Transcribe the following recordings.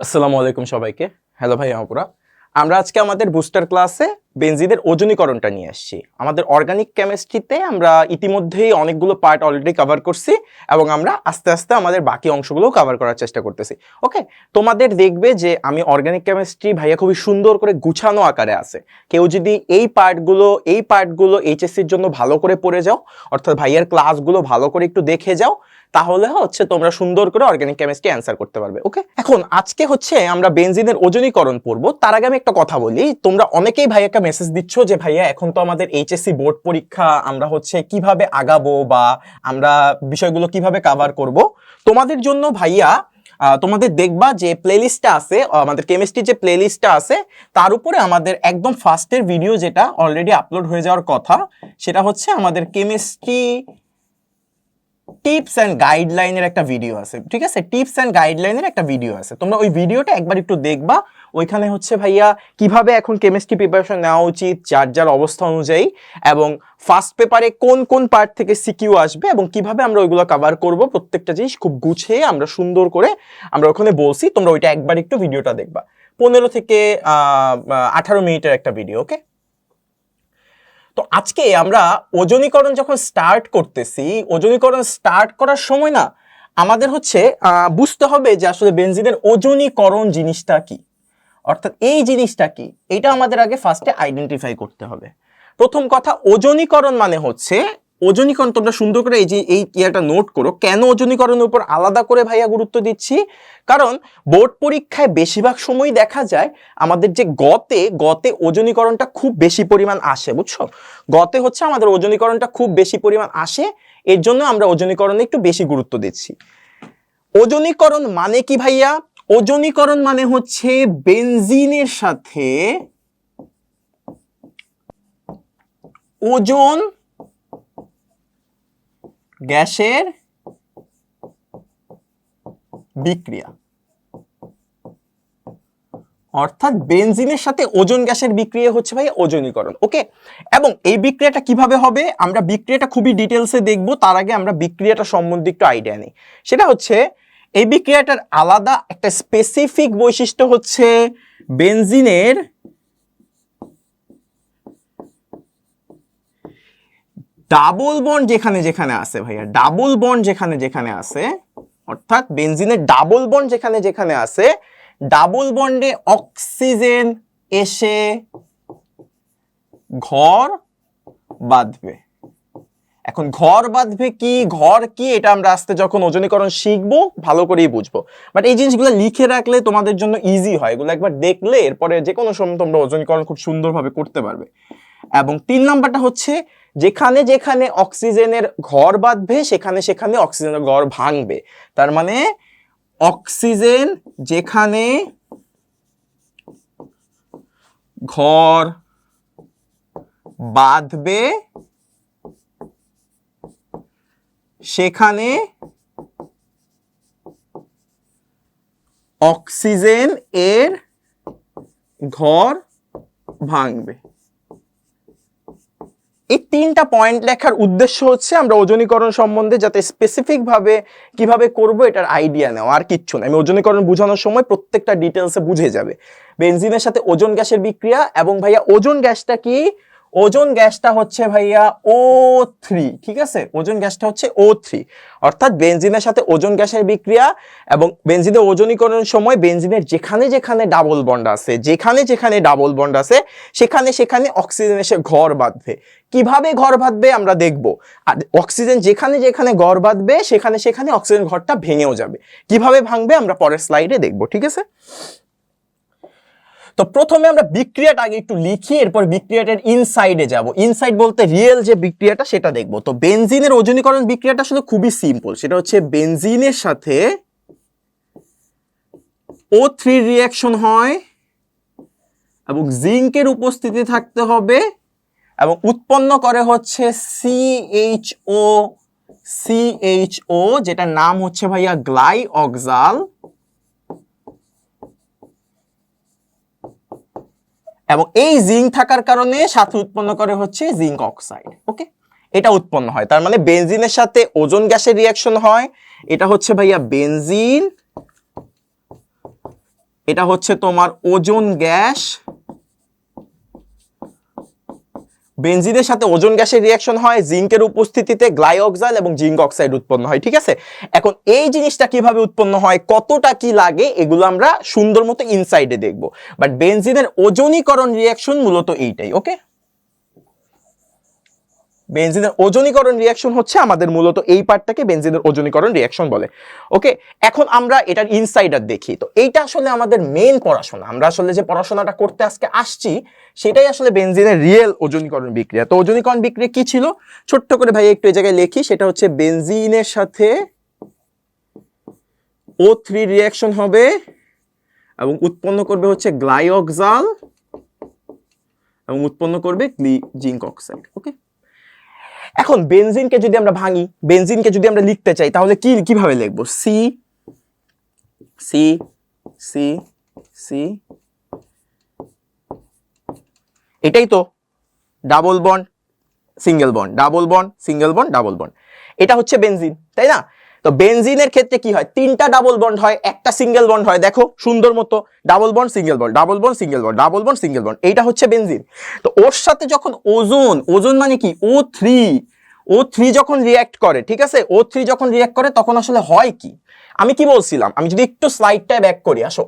আসসালামু আলাইকুম সবাইকে। হ্যালো ভাই আপুরা। আমরা আজকে আমাদের বুস্টার ক্লাসে বেনজিনের ওজনীকরণটা নিয়ে আসছি। আমাদের অর্গানিক কেমিস্ট্রিতে আমরা ইতিমধ্যেই অনেকগুলো পার্ট অলরেডি কভার করছি এবং আমরা আস্তে আস্তে আমাদের বাকি অংশগুলো কভার করার চেষ্টা করতেছি। ওকে তোমাদের দেখবে যে আমি অর্গানিক কেমিস্ট্রি ভাইয়া খুবই সুন্দর করে গুছানো আকারে আছে। কেউ যদি এই পার্টগুলো এই পার্টগুলো এইচএসসির জন্য ভালো করে পড়ে যাও, অর্থাৎ ভাইয়ার ক্লাসগুলো ভালো করে একটু দেখে যাও, তাহলে হচ্ছে তোমরা সুন্দর করে অর্গানিক কেমিস্ট্রি অ্যান্সার করতে পারবে। ওকে এখন আজকে হচ্ছে আমরা বেনজিনের ওজনীকরণ পড়ব। তার আগে আমি একটা কথা বলি, তোমরা অনেকেই ভাইয়াকে মেসেজ দিচ্ছ যে, ভাইয়া, এখন তো আমাদের এইচএসসি বোর্ড পরীক্ষা, আমরা হচ্ছে কীভাবে আগাবো বা আমরা বিষয়গুলো কীভাবে কাভার করব? তোমাদের জন্য ভাইয়া তোমাদের দেখবা যে প্লেলিস্টটা আছে আমাদের কেমিস্ট্রির যে প্লেলিস্টটা আছে, তার উপরে আমাদের একদম ফার্স্টের ভিডিও যেটা অলরেডি আপলোড হয়ে যাওয়ার কথা, সেটা হচ্ছে আমাদের কেমিস্ট্রি টিপস অ্যান্ড গাইডলাইনের একটা ভিডিও আছে, ঠিক আছে? টিপস অ্যান্ড গাইডলাইনের একটা ভিডিও আছে। তোমরা ওই ভিডিওটা একবার একটু দেখবা। ওইখানে হচ্ছে ভাইয়া, কীভাবে এখন কেমিস্ট্রি প্রিপারেশন নেওয়া উচিত, যার যার অবস্থা অনুযায়ী, এবং ফার্স্ট পেপারে কোন কোন পার্ট থেকে সিকিউ আসবে, এবং কীভাবে আমরা ওইগুলো কভার করব, প্রত্যেকটা জিনিস খুব গুছিয়ে আমরা সুন্দর করে আমরা ওখানে বলছি। তোমরা ওইটা একবার একটু ভিডিওটা দেখবা। পনেরো থেকে আঠারো মিনিটের একটা ভিডিও ওকে তো আজকে আমরা ওজনীকরণ যখন স্টার্ট করতেছি, ওজনীকরণ স্টার্ট করার সময় না, আমাদের হচ্ছে বুঝতে হবে যে আসলে বেনজিনের ওজনীকরণ জিনিসটা কি। অর্থাৎ এই জিনিসটা কি, এটা আমাদের আগে ফার্স্টে আইডেন্টিফাই করতে হবে। প্রথম কথা, ওজনীকরণ মানে হচ্ছে ওজনীকরণ তোমরা সুন্দর করে এই যে, এই ইয়াটা নোট করো, কেন ওজনীকরণের উপর আলাদা করে ভাইয়া গুরুত্ব দিচ্ছি? কারণ বোর্ড পরীক্ষায় বেশিরভাগ সময় দেখা যায় আমাদের যে গতে গতে ওজনীকরণটা খুব বেশি পরিমাণ আসে, বুঝছ? গতে হচ্ছে আমাদের ওজনীকরণটা খুব বেশি পরিমাণ আসে, এর জন্য আমরা ওজনীকরণে একটু বেশি গুরুত্ব দিচ্ছি। ওজনীকরণ মানে কি ভাইয়া? ওজনীকরণ মানে হচ্ছে বেনজিনের সাথে ওজন গ্যাসের বিক্রিয়া। অর্থাৎ বেনজিনের সাথে ওজন গ্যাসের বিক্রিয়া হচ্ছে ভাই ওজনীকরণ, ওকে? এবং এই বিক্রিয়াটা কীভাবে হবে? আমরা বিক্রিয়াটা খুবই ডিটেলসে দেখব, তার আগে আমরা বিক্রিয়াটা সম্বন্ধে একটু আইডিয়া নিই। সেটা হচ্ছে, এই বিক্রিয়াটার আলাদা একটা স্পেসিফিক বৈশিষ্ট্য হচ্ছে বেনজিনের ডাবল বন্ড যেখানে যেখানে আছে ভাইয়া, ডাবল বন্ড যেখানে যেখানে আছে, অর্থাৎ বেনজিনের ডাবল বন্ড যেখানে যেখানে আছে, ডাবল বন্ডে অক্সিজেন এসে ঘর বাঁধবে। এখন ঘর বাঁধবে কি? ঘর কি? এটা আমরা আস্তে যখন ওজনীকরণ শিখব, ভালো করেই বুঝব। বাট এই জিনিসগুলো লিখে রাখলে তোমাদের জন্য ইজি হয়। এগুলো একবার দেখলে এরপরে যে কোনো সময় তোমরা ওজনীকরণ খুব সুন্দরভাবে করতে পারবে। এবং তিন নাম্বারটা হচ্ছে যেখানে যেখানে অক্সিজেনের ঘর বাঁধবে, সেখানে সেখানে অক্সিজেনের ঘর ভাঙবে। তার মানে অক্সিজেন যেখানে ঘর বাঁধবে, সেখানে অক্সিজেন এর ঘর ভাঙবে। এই তিনটা পয়েন্ট লেখার উদ্দেশ্য হচ্ছে আমরা ওজনীকরণ সম্বন্ধে যাতে স্পেসিফিকভাবে কীভাবে করব এটার আইডিয়া নেওয়া, আর কিচ্ছু না। আমি ওজনীকরণ বোঝানোর সময় প্রত্যেকটা ডিটেলসে বুঝে যাবে। বেনজিনের সাথে ওজন গ্যাসের বিক্রিয়া, এবং ভাইয়া ওজন গ্যাসটা কি? ওজন গ্যাসটা হচ্ছে ভাইয়া ও থ্রি ঠিক আছে? ওজন গ্যাসটা হচ্ছে ও থ্রি অর্থাৎ বেনজিনের সাথে ওজন গ্যাসের বিক্রিয়া এবং বেনজিনের ওজনীকরণের সময় বেনজিনের যেখানে যেখানে ডাবল বন্ড আছে, যেখানে যেখানে ডাবল বন্ড আছে, সেখানে সেখানে অক্সিজেন এসে ঘর বাঁধবে। কীভাবে ঘর বাঁধবে আমরা দেখব। আর অক্সিজেন যেখানে যেখানে ঘর বাঁধবে, সেখানে সেখানে অক্সিজেন ঘরটা ভেঙেও যাবে। কীভাবে ভাঙবে আমরা পরের স্লাইডে দেখব, ঠিক আছে? তো প্রথমে আমরা বিক্রিয়াটা আগে একটু লিখি, এরপর বিক্রিয়াটার ইনসাইডে যাব। ইনসাইড বলতে রিয়েল যে বিক্রিয়াটা সেটা দেখব। তো বেনজিনের ওজনীকরণ বিক্রিয়াটা আসলে খুবই সিম্পল সেটা হচ্ছে বেনজিনের সাথে ও থ্রি রিয়াকশন হয় এবং জিঙ্কের উপস্থিতি থাকতে হবে এবং উৎপন্ন করে হচ্ছে C H O CHO CHO যেটার নাম হচ্ছে ভাইয়া গ্লাই অক্সাল এবং এই জিঙ্ক থাকার কারণে সাথে উৎপন্ন করে হচ্ছে জিঙ্ক অক্সাইড, ওকে? এটা উৎপন্ন হয়, তার মানে বেনজিনের সাথে ওজন গ্যাসের রিয়াকশন হয়। এটা হচ্ছে ভাইয়া বেনজিন, এটা হচ্ছে তোমার ওজন গ্যাস বেনজিনের সাথে ওজন গ্যাসের রিয়াকশন হয়, জিঙ্কের উপস্থিতিতে গ্লাইঅক্সাইল এবং জিঙ্ক অক্সাইড উৎপন্ন হয়, ঠিক আছে? এখন এই জিনিসটা কীভাবে উৎপন্ন হয়, কতটা কি লাগে, এগুলো আমরা সুন্দর মতো ইনসাইডে দেখব। বাট বেনজিনের ওজনীকরণ রিয়াকশন মূলত এইটাই ওকে বেনজিনের ওজনীকরণ রিয়াকশন হচ্ছে আমাদের মূলত এই পার্টটাকে বেনজিনের ওজনীকরণ রিয়াকশন বলে। ওকে এখন আমরা এটার ইনসাইডার দেখি। তো এইটা আসলে আমাদের মেন পড়াশোনা। আমরা আসলে যে পড়াশোনাটা করতে আজকে আসছি, সেটাই আসলে বেনজিনের রিয়েল ওজনীকরণ বিক্রিয়া। তো ওজনীকরণ বিক্রিয়া কি ছিল? ছোট্ট করে ভাই একটু এই জায়গায় লিখি। সেটা হচ্ছে বেনজিনের সাথে ও থ্রি রিয়াকশন হবে এবং উৎপন্ন করবে হচ্ছে গ্লাইঅক্সাল এবং উৎপন্ন করবে জিঙ্ক অক্সাইড। ওকে এখন বেনজিনকে যদি আমরা ভাঙি, বেনজিনকে যদি আমরা লিখতে চাই, তাহলে কি, কীভাবে লিখব? সি সি সি সি এটাই তো double bond single bond double bond single bond double bond এটা হচ্ছে বেনজিন, তাই না? তো বেনজিনের ক্ষেত্রে কি হয়? তিনটা ডাবল বন্ড হয়, একটা সিঙ্গেল বন্ড হয়। দেখো, সুন্দর মতো double bond single bond double bond single bond double bond single bond এইটা হচ্ছে বেনজিন। তো ওর সাথে যখন ওজোন ওজোন মানে কি? ও থ্রি ও থ্রি যখন রিয়াক্ট করে, ঠিক আছে? ও থ্রি যখন রিয়াক্ট করে, তখন আসলে হয় কি? আমি কি বলছিলাম? আমি যদি একটু স্লাইডটা ব্যাক করি, আসো।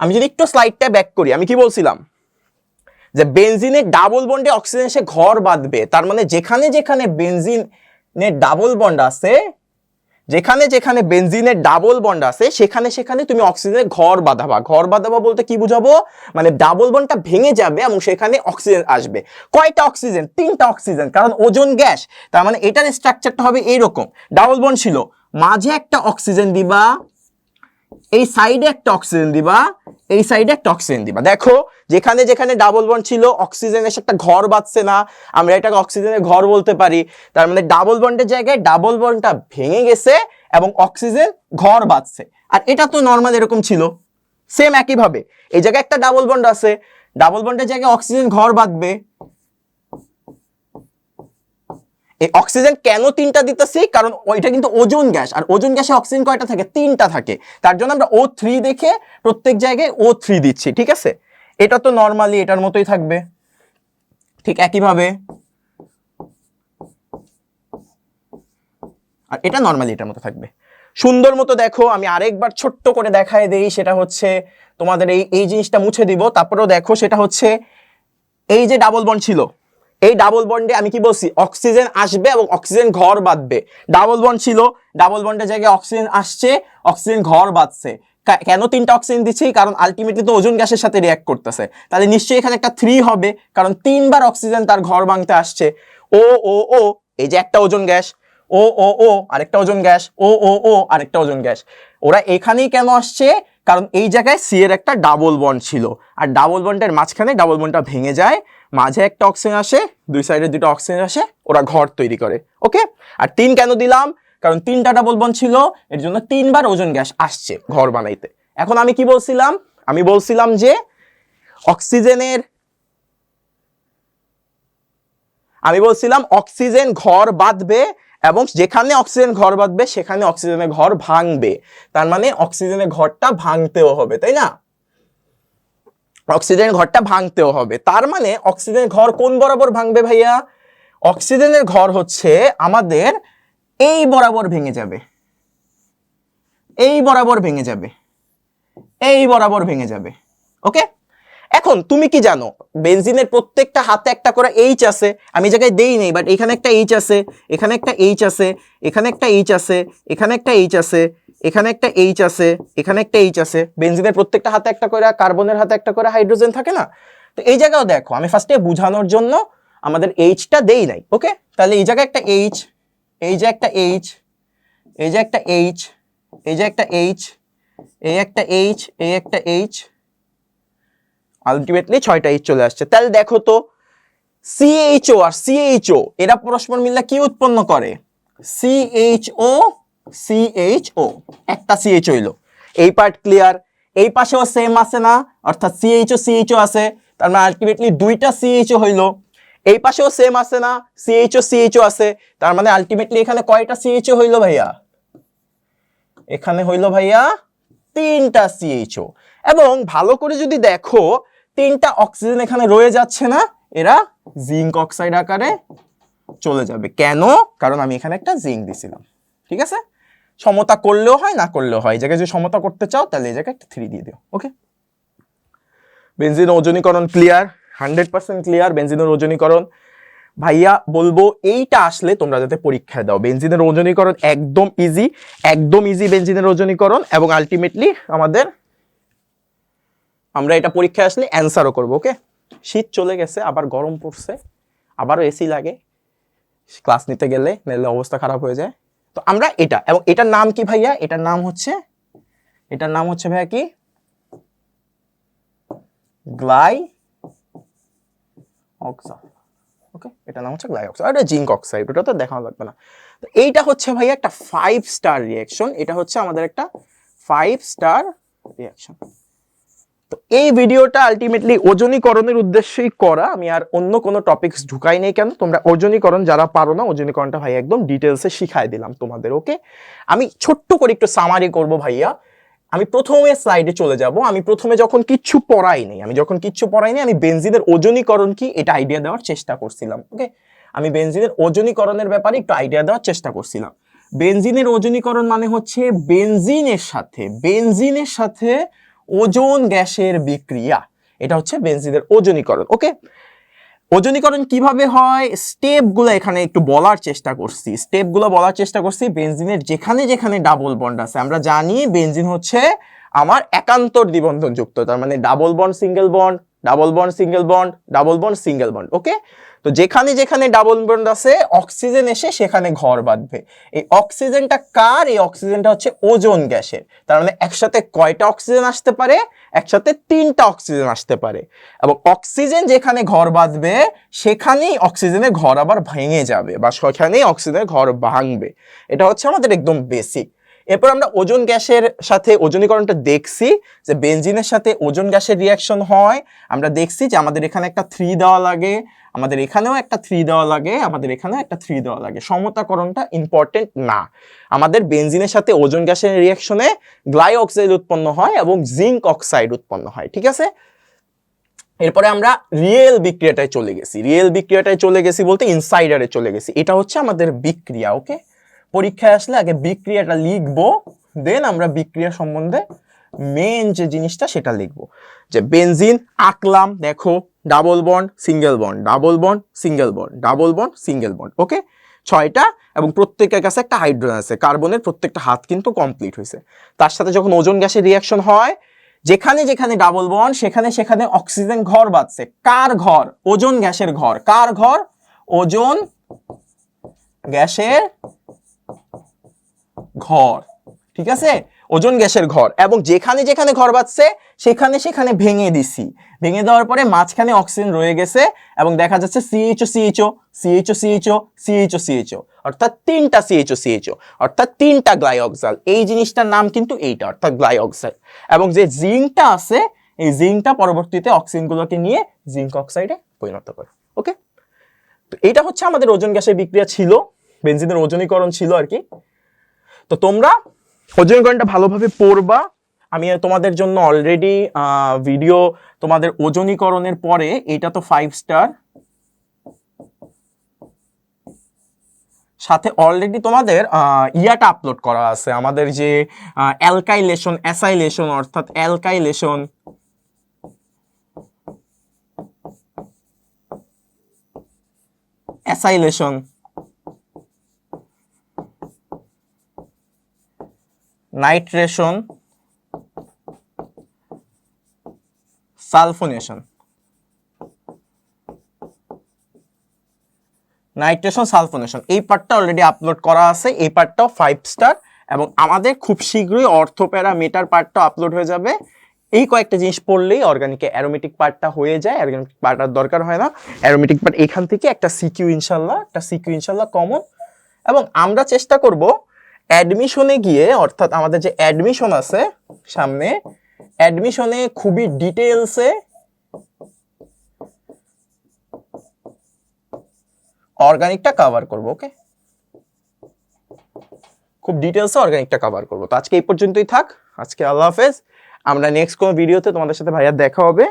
আমি যদি একটু স্লাইডটা ব্যাক করি, আমি কি বলছিলাম? যে বেনজিনে ডাবল বন্ডে অক্সিজেন এসে ঘর বাঁধবে, তার মানে যেখানে যেখানে বেনজিনের ডাবল বন্ড আছে, যেখানে যেখানে বেনজিনের ডাবল বন্ড আছে, সেখানে সেখানে তুমি অক্সিজেনের ঘর বাঁধাবা। ঘর বাঁধাবা বলতে কি বুঝাবো? মানে ডাবল বন্ডটা ভেঙে যাবে এবং সেখানে অক্সিজেন আসবে। কয়টা অক্সিজেন তিনটা অক্সিজেন কারণ ওজন গ্যাস, তার মানে এটার স্ট্রাকচারটা হবে এইরকম ডাবল বন্ড ছিল, মাঝে একটা অক্সিজেন দিবা, এই সাইডে একটা অক্সিজেন দিবা, এই সাইডে একটা অক্সিজেন দিবা। দেখো যেখানে যেখানে ডাবল বন্ড ছিল অক্সিজেন এসে একটা ঘর বাঁধছে না। আমরা এটাকে অক্সিজেনের ঘর বলতে পারি। তার মানে ডাবল বন্ডের জায়গায় ডাবল বন্ডটা ভেঙে গেছে এবং অক্সিজেন ঘর বাঁধছে। আর এটা তো নর্মাল এরকম ছিল। সেম একইভাবে। এই জায়গায় একটা ডাবল বন্ড আছে। ডাবল বন্ডের জায়গায় অক্সিজেন ঘর বাঁধবে। এই অক্সিজেন কেন তিনটা দিতেছি? কারণ ওইটা কিন্তু ওজন গ্যাস। আর ওজন গ্যাসে অক্সিজেন কয়টা থাকে? তিনটা থাকে। তার জন্য আমরা ও থ্রি দেখে প্রত্যেক জায়গায় ও থ্রি দিচ্ছি, ঠিক আছে? এটা তো নর্মালি এটার মতোই থাকবে। ঠিক একইভাবে। আর এটা নর্মালি এটার মতো থাকবে। সুন্দর মতো দেখো, আমি আরেকবার ছোট্ট করে দেখায় দেই, সেটা হচ্ছে তোমাদের এই এই জিনিসটা মুছে দিব। তারপরেও দেখো, সেটা হচ্ছে এই যে ডাবল বন্ড ছিল, এই ডাবল বন্ডে আমি কি বলছি? অক্সিজেন আসবে এবং অক্সিজেন ঘর বাঁধবে। ডাবল বন্ড ছিল ডাবল বন্ডের জায়গায় অক্সিজেন আসছে অক্সিজেন ঘর বাঁধছে। কেন তিনটা অক্সিজেন দিচ্ছি? কারণ আলটিমেটলি তো ওজন গ্যাসের সাথে রিয়াক্ট করতেছে। তাহলে নিশ্চয়ই এখানে একটা থ্রি হবে, কারণ তিনবার অক্সিজেন তার ঘর ভাঙতে আসছে। ও ও ও, এই যে একটা ওজন গ্যাস। ও ও ও, আরেকটা ওজন গ্যাস। ও ও ও, আরেকটা ওজন গ্যাস। ওরা এখানেই কেন আসছে? কারণ এই জায়গায় সি এর একটা ডাবল বন্ড ছিল। আর ডাবল বন্ডের মাঝখানে ডাবল বন্ডটা ভেঙে যায়, মাঝে একটা অক্সিজেন আসে, দুই সাইডে দুটো অক্সিজেন আসে, ওরা ঘর তৈরি করে। ওকে আর তিন কেন দিলাম? কারণ তিনটা ডাবল বন্ড ছিল, এর জন্য তিনবার ওজন গ্যাস আসছে ঘর বানাইতে। এখন আমি কি বলছিলাম? আমি বলছিলাম যে অক্সিজেনের, আমি বলছিলাম অক্সিজেন ঘর বাঁধবে এবং যেখানে অক্সিজেন ঘর বাঁধবে, সেখানে অক্সিজেনের ঘর ভাঙবে। তার মানে অক্সিজেনের ঘরটা ভাঙতেও হবে, তাই না? অক্সিজেনের ঘরটা ভাঙতেও হবে। তার মানে অক্সিজেন ঘর কোন বরাবর ভাঙবে ভাইয়া? অক্সিজেনের ঘর হচ্ছে আমাদের এই বরাবর ভেঙে যাবে। এই বরাবর ভেঙে যাবে। এই বরাবর ভেঙে যাবে। ওকে? এখন তুমি কি জানো, বেনজিনের প্রত্যেকটা হাতে একটা করে এইচ আছে, আমি জায়গায় দেই নেই বাট এখানে একটা এইচ আছে, এখানে একটা এইচ আছে, এখানে একটা এইচ আছে, এখানে একটা এইচ আছে, এখানে একটা এইচ আছে, এখানে একটা এইচ আছে। বেনজিনের প্রত্যেকটা হাতে একটা করে, কার্বনের হাতে একটা করে হাইড্রোজেন থাকে না? তো এই জায়গাও দেখো, আমি ফার্স্টে বোঝানোর জন্য আমাদের এইচটা দেই নাই, ওকে? তাহলে এই জায়গায় একটা এইচ এই যে একটা এইচ এই যে একটা এইচ এই যে একটা এইচ এই একটা এইচ এই একটা এইচ আলটিমেটলি ছয়টা এইচ চলে আসছে। তাহলে দেখো তো সিএইচও আর সিএইচও এরা পরস্পর মিললে কি উৎপন্ন করে? সিএইচও সিএইচও একটা সিএইচ হইল। এই পার্ট ক্লিয়ার এই পাশেও সেম আছে না? অর্থাৎ সিএইচও সিএইচও আছে, তার মানে আলটিমেটলি দুইটা সিএইচও হইল। এই পাশেও সেম আছে না? সিএইচও সিএইচও আছে। তার মানে আলটিমেটলি এখানে কয়টা সিএইচও হইল ভাইয়া? এখানে হইল ভাইয়া তিনটা সিএইচও এবং ভালো করে যদি দেখো, তিনটা অক্সিজেন এখানে রয়ে যাচ্ছে না, এরা জিঙ্ক অক্সাইড আকারে চলে যাবে। কেন? কারণ আমি এখানে একটা জিঙ্ক দিছিলাম। ঠিক আছে? সমতা করলেও হয়, না করলেও হয়। এই জায়গায় যদি সমতা করতে চাও, তাহলে এই জায়গায় একটা থ্রি দিয়ে দিও। ওকে বেনজিন ওজনীকরণ ক্লিয়ার হান্ড্রেড পার্সেন্ট ক্লিয়ার, বেনজিনের ওজনীকরণ ভাইয়া, বলব এইটা আসলে তোমরা যাতে পরীক্ষায় দাও। বেনজিনের ওজনীকরণ একদম ইজি একদম ইজি বেঞ্জিনের ওজনীকরণ এবং আলটিমেটলি আমাদের, আমরা এটা পরীক্ষায় আসলে অ্যান্সারও করব ওকে শীত চলে গেছে, আবার গরম পড়ছে, আবারও এসি লাগে। ক্লাস নিতে গেলে, নাহলে অবস্থা খারাপ হয়ে যায়। তো আমরা এটা, এবং এটার নাম কি ভাইয়া? এটার নাম হচ্ছে, এটার নাম হচ্ছে ভাইয়া কি? Gly oxide okay? এটার নাম হচ্ছে গ্লাই অক্সাইড এটা জিঙ্ক অক্সাইড, ওটা তো দেখানো লাগবে না। তো এইটা হচ্ছে ভাইয়া একটা ফাইভ স্টার রিয়াকশন এটা হচ্ছে আমাদের একটা ফাইভ স্টার রিয়াকশন তো এই ভিডিওটা আলটিমেটলি ওজনীকরণের উদ্দেশ্যেই করা। আমি আর অন্য কোনো টপিকস ঢুকাই নেই কেন? তোমরা ওজনীকরণ যারা পারো না, ওজনীকরণটা ভাই একদম ডিটেলসে শিখাই দিলাম তোমাদের, ওকে? আমি ছোট্ট করে একটু সামারি করব ভাইয়া। আমি প্রথমে স্লাইডে চলে যাব। আমি প্রথমে যখন কিচ্ছু নেই, আমি যখন কিচ্ছু নেই, আমি বেনজিনের ওজনীকরণ কি, এটা আইডিয়া দেওয়ার চেষ্টা করছিলাম ওকে আমি বেনজিনের ওজনীকরণের ব্যাপারে একটু আইডিয়া দেওয়ার চেষ্টা করছিলাম। বেনজিনের ওজনীকরণ মানে হচ্ছে বেনজিনের সাথে বেনজিনের সাথে ওজন গ্যাসের বিক্রিয়া। এটা হচ্ছে বেনজিনের ওজনীকরণ ওকে ওজনীকরণ কীভাবে হয়? স্টেপগুলো এখানে একটু বলার চেষ্টা করছি। স্টেপগুলো বলার চেষ্টা করছি বেনজিনের যেখানে যেখানে ডাবল বন্ড আছে। আমরা জানি বেনজিন হচ্ছে আমার একান্তর দ্বিবন্ধন যুক্ত তার মানে double bond single bond double bond single bond double bond single bond okay তো যেখানে যেখানে ডাবল বন্ড আছে অক্সিজেন এসে সেখানে ঘর বাঁধবে। এই অক্সিজেনটা কার? এই অক্সিজেনটা হচ্ছে ওজোন গ্যাসের। তার মানে একসাথে কয়টা অক্সিজেন আসতে পারে? একসাথে তিনটা অক্সিজেন আসতে পারে। এবং অক্সিজেন যেখানে ঘর বাঁধবে, সেখানেই অক্সিজেনের ঘর আবার ভেঙে যাবে বা সেখানেই অক্সিজেনের ঘর ভাঙবে। এটা হচ্ছে আমাদের একদম বেসিক এরপর আমরা ওজন গ্যাসের সাথে ওজনীকরণটা দেখছি যে বেঞ্জিনের সাথে ওজন গ্যাসের রিয়াকশন হয়। আমরা দেখছি যে আমাদের এখানে একটা থ্রি দেওয়া লাগে, আমাদের এখানেও একটা থ্রি দেওয়া লাগে, আমাদের এখানেও একটা থ্রি দেওয়া লাগে। সমতাকরণটা ইম্পর্টেন্ট না। আমাদের বেঞ্জিনের সাথে ওজন গ্যাসের রিয়াকশনে গ্লাই অক্সাইড উৎপন্ন হয় এবং জিঙ্ক অক্সাইড উৎপন্ন হয়, ঠিক আছে? এরপরে আমরা রিয়েল বিক্রিয়াটায় চলে গেছি। রিয়েল বিক্রিয়াটায় চলে গেছি বলতে ইনসাইডারে চলে গেছি। এটা হচ্ছে আমাদের বিক্রিয়া ওকে পরীক্ষায় আসলে আগে বিক্রিয়াটা লিখব দেন আমরা বিক্রিয়া সম্বন্ধে মেন যে জিনিসটা সেটা লিখব। যে বেনজিন আঁকলাম দেখো double bond single bond double bond single bond double bond single bond okay ছয়টা এবং প্রত্যেকের কাছে একটা হাইড্রোজেন আছে কার্বনের প্রত্যেকটা হাত কিন্তু কমপ্লিট হয়েছে। তার সাথে যখন ওজন গ্যাসের রিয়াকশন হয়, যেখানে যেখানে ডাবল বন্ড সেখানে সেখানে অক্সিজেন ঘর বাঁধছে। কার ঘর? ওজন গ্যাসের ঘর। কার ঘর? ওজন গ্যাসের ঘর, ঠিক আছে? ওজন গ্যাসের ঘর। এবং যেখানে যেখানে ঘর বাঁধছে সেখানে সেখানে ভেঙে দিছি। ভেঙে দেওয়ার পরে মাঝখানে অক্সিজেন রয়ে গেছে এবং দেখা যাচ্ছে CHO CHO CHO CHO CHO CHO অর্থাৎ তিনটা সিএইচও সিএইচও অর্থাৎ তিনটা গ্লাইঅক্সাল এই জিনিসটার নাম কিন্তু এইটা, অর্থাৎ গ্লাইঅক্সাইড। এবং যে জিঙ্কটা আছে, এই জিঙ্কটা পরবর্তীতে অক্সিজেনগুলোকে নিয়ে জিঙ্ক অক্সাইডে পরিণত করে, ওকে? তো এটা হচ্ছে আমাদের ওজন গ্যাসের বিক্রিয়া ছিল। বেনজিনের ওজনীকরণ ছিল আর কি। তো তোমরা ওজনীকরণটা ভালোভাবে পড়বা। আমি তোমাদের জন্য অলরেডি ভিডিও তোমাদের ওজনীকরণের পরে এটা তো ফাইভ স্টার সাথে অলরেডি তোমাদের ইয়াটা আপলোড করা আছে। আমাদের যে অ্যালকাইলেশন অ্যাসাইলেশন অর্থাৎ alkylation acylation nitration sulphonation. Nitration sulphonation. এই পার্টটা অলরেডি আপলোড করা আছে, এই পার্টটাও ফাইভ স্টার এবং আমাদের খুব শীঘ্রই অর্থোপ্যারা মেটার পার্টটা আপলোড হয়ে যাবে। এই কয়েকটা জিনিস পড়লেই অর্গানিকে অ্যারোমেটিক পার্টটা হয়ে যায় অর্গানিক পার্ট আর দরকার হয় না। অ্যারোমেটিক পার্ট এখান থেকে একটা সিকিউ ইনশাল্লাহ একটা সিকিউ ইনশাল্লাহ কমন এবং আমরা চেষ্টা করব অ্যাডমিশনে গিয়ে, অর্থাৎ আমাদের যে অ্যাডমিশন আছে সামনে অ্যাডমিশনে খুবই ডিটেলসে অর্গানিকটা কভার করব ওকে খুব ডিটেলসে অর্গানিকটা কভার করব। তো আজকে এই পর্যন্তই থাক। আজকে আল্লাহ হাফেজ। আমরা নেক্সট কোনো ভিডিওতে তোমাদের সাথে ভাইয়া দেখা হবে।